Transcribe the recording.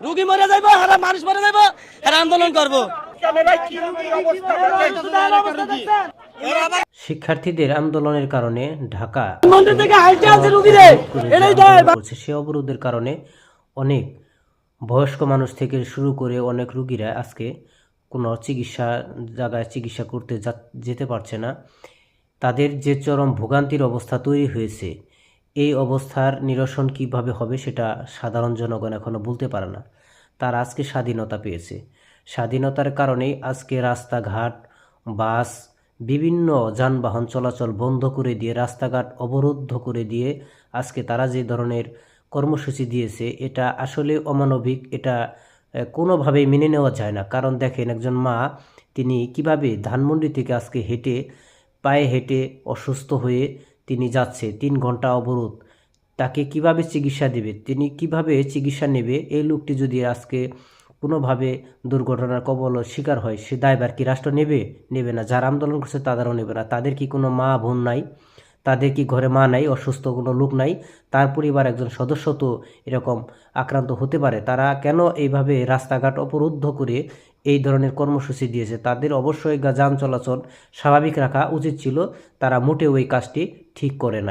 রুগী মরে যাইব হারা মানুষ মরে যাইব হারা আন্দোলন করব। শিক্ষার্থীদের আন্দোলনের কারণে ঢাকা সে অবরোধের কারণে অনেক বয়স্ক মানুষ থেকে শুরু করে অনেক রুগীরা আজকে কোনো চিকিৎসা জায়গায় চিকিৎসা করতে যেতে পারছে না। তাদের যে চরম ভোগান্তির অবস্থা তৈরি হয়েছে এই অবস্থার নিরসন কীভাবে হবে সেটা সাধারণ জনগণ এখনও বলতে পারে না। তারা আজকে স্বাধীনতা পেয়েছে। স্বাধীনতার কারণেই আজকে রাস্তাঘাট, বাস, বিভিন্ন যানবাহন চলাচল বন্ধ করে দিয়ে, রাস্তাঘাট অবরুদ্ধ করে দিয়ে আজকে তারা যে ধরনের কর্মসূচি দিয়েছে, এটা আসলে অমানবিক, এটা কোনোভাবেই মেনে নেওয়া যায় না। কারণ দেখেন, একজন মা, তিনি কীভাবে ধানমন্ডি থেকে আজকে হেঁটে, পায়ে হেঁটে অসুস্থ হয়ে তিনি যাচ্ছে, তিন ঘণ্টা অবরোধ। তাকে কীভাবে চিকিৎসা দেবে? তিনি কীভাবে চিকিৎসা নেবে? এই লোকটি যদি আজকে কোনোভাবে দুর্ঘটনার কবল শিকার হয়, সে দায়ভার কি রাষ্ট্র নেবে? নেবে না। যারা আন্দোলন করছে তাদেরও নেবে না। তাদের কি কোনো মা বোন নাই? তাদের কি ঘরে মা নাই, অসুস্থ কোনো লোক নাই, তার পরিবার একজন সদস্য তো এরকম আক্রান্ত হতে পারে, তারা কেন এইভাবে রাস্তাঘাট অবরুদ্ধ করে এই ধরনের কর্মসূচি দিয়েছে? তাদের অবশ্যই যান চলাচল স্বাভাবিক রাখা উচিত ছিল, তারা মোটেও এই কাজটি ঠিক করে নাই।